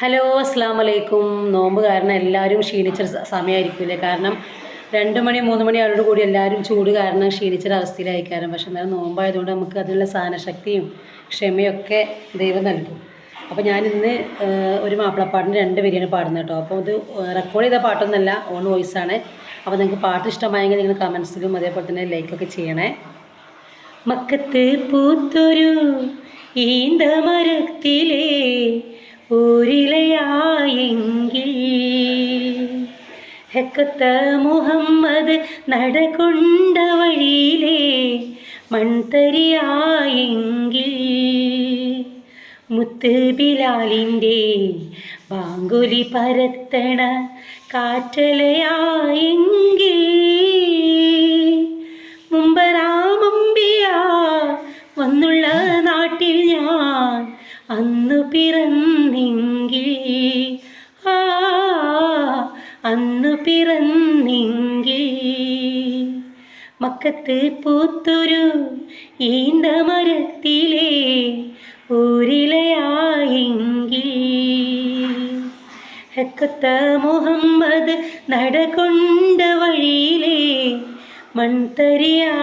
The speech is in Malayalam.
ഹലോ അസ്സാം വലൈക്കും നോമ്പ് കാരണം എല്ലാവരും ക്ഷീണിച്ച സമയമായിരിക്കില്ലേ കാരണം രണ്ട് മണി മൂന്ന് മണി ആളോട് കൂടി എല്ലാവരും ചൂട് കാരണം ക്ഷീണിച്ചൊരു അവസ്ഥയിലായിരിക്കാരം പക്ഷെ എന്നാലും നോമ്പായതുകൊണ്ട് നമുക്ക് അതിനുള്ള സഹനശക്തിയും ക്ഷമയൊക്കെ ദൈവം നൽകും. അപ്പോൾ ഞാൻ ഇന്ന് ഒരു മാപ്പിളപ്പാട്ടിന് രണ്ട് വരിയാണ് പാടുന്നത് കേട്ടോ. അപ്പോൾ ഇത് റെക്കോർഡ് ചെയ്ത പാട്ടൊന്നുമല്ല ഓൺ വോയിസാണ് അപ്പോൾ നിങ്ങൾക്ക് പാട്ട് ഇഷ്ടമായെങ്കിൽ നിങ്ങൾ കമൻസിലും അതേപോലെ തന്നെ ലൈക്കൊക്കെ ചെയ്യണേ. മക്കത്ത് പൂത്തൊരു ഈന്തമരത്തിലെ ഊരിലയായെങ്കിൽ ഹെക്കത്ത മുഹമ്മദ് നടകൊണ്ട വഴിയിലെ മൺതരിയായെങ്കിൽ മുത്ത് ബിലാലിന്റെ ബാങ്കുലി പരത്തണ കാറ്റലയായെങ്കിൽ മുമ്പരാമമ്പിയ വന്നുള്ള നാട്ടിൽ ഞാൻ അന്നു പിറന്നെങ്കിൽ അന്നു പിറന്നെങ്കിൽ മക്കത്ത് പൂത്തൊരു ഈന്തമരത്തിലെ ഊരിലയായെങ്കിൽ ഹെക്കത്ത മുഹമ്മദ് നടകൊണ്ട വഴിയിലെ മൺതരിയായെങ്കിൽ.